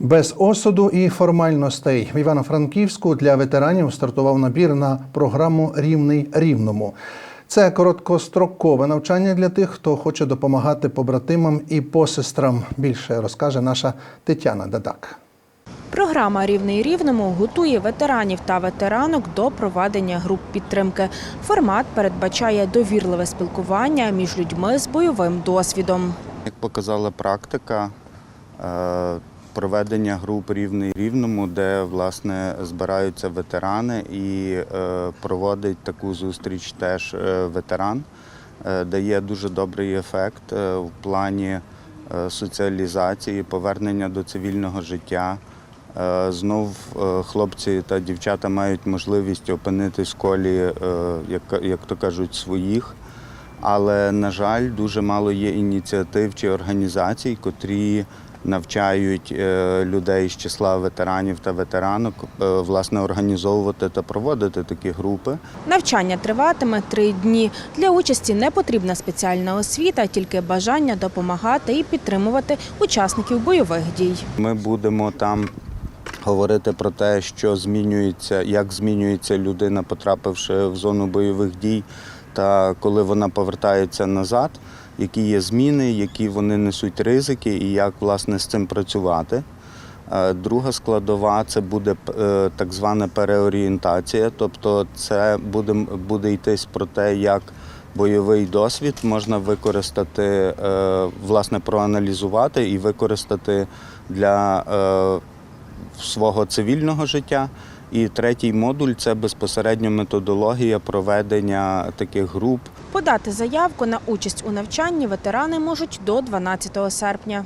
Без осуду і формальностей в Івано-Франківську для ветеранів стартував набір на програму Рівний рівному. Це короткострокове навчання для тих, хто хоче допомагати побратимам і посестрам. Більше розкаже наша Тетяна Дадак. Програма Рівний рівному готує ветеранів та ветеранок до проведення груп підтримки. Формат передбачає довірливе спілкування між людьми з бойовим досвідом. Як показала практика, е, проведення груп рівний рівному, де власне збираються ветерани і е, проводить таку зустріч теж е, ветеран, е, дає дуже добрий ефект в плані соціалізації, повернення до цивільного життя. Знов хлопці та дівчата мають можливість опинитись в колі, як то кажуть, своїх. Але, на жаль, дуже мало є ініціатив чи організацій, котрі навчають е, людей з числа ветеранів та ветеранок е, власне організовувати та проводити такі групи. Навчання триватиме три дні. Для участі не потрібна спеціальна освіта, тільки бажання допомагати і підтримувати учасників бойових дій. Ми будемо там говорити про те, що змінюється, як змінюється людина, потрапивши в зону бойових дій, та коли вона повертається назад, які є зміни, які вони несуть ризики і як власне з цим працювати. Е, Друга складова це буде е, так звана переорієнтація, тобто це буде, буде йтись про те, як бойовий досвід можна використати, е, власне, проаналізувати і використати для свого цивільного життя. І третій модуль це безпосередньо методологія проведення таких груп. Подати заявку на участь у навчанні ветерани можуть до 12 серпня.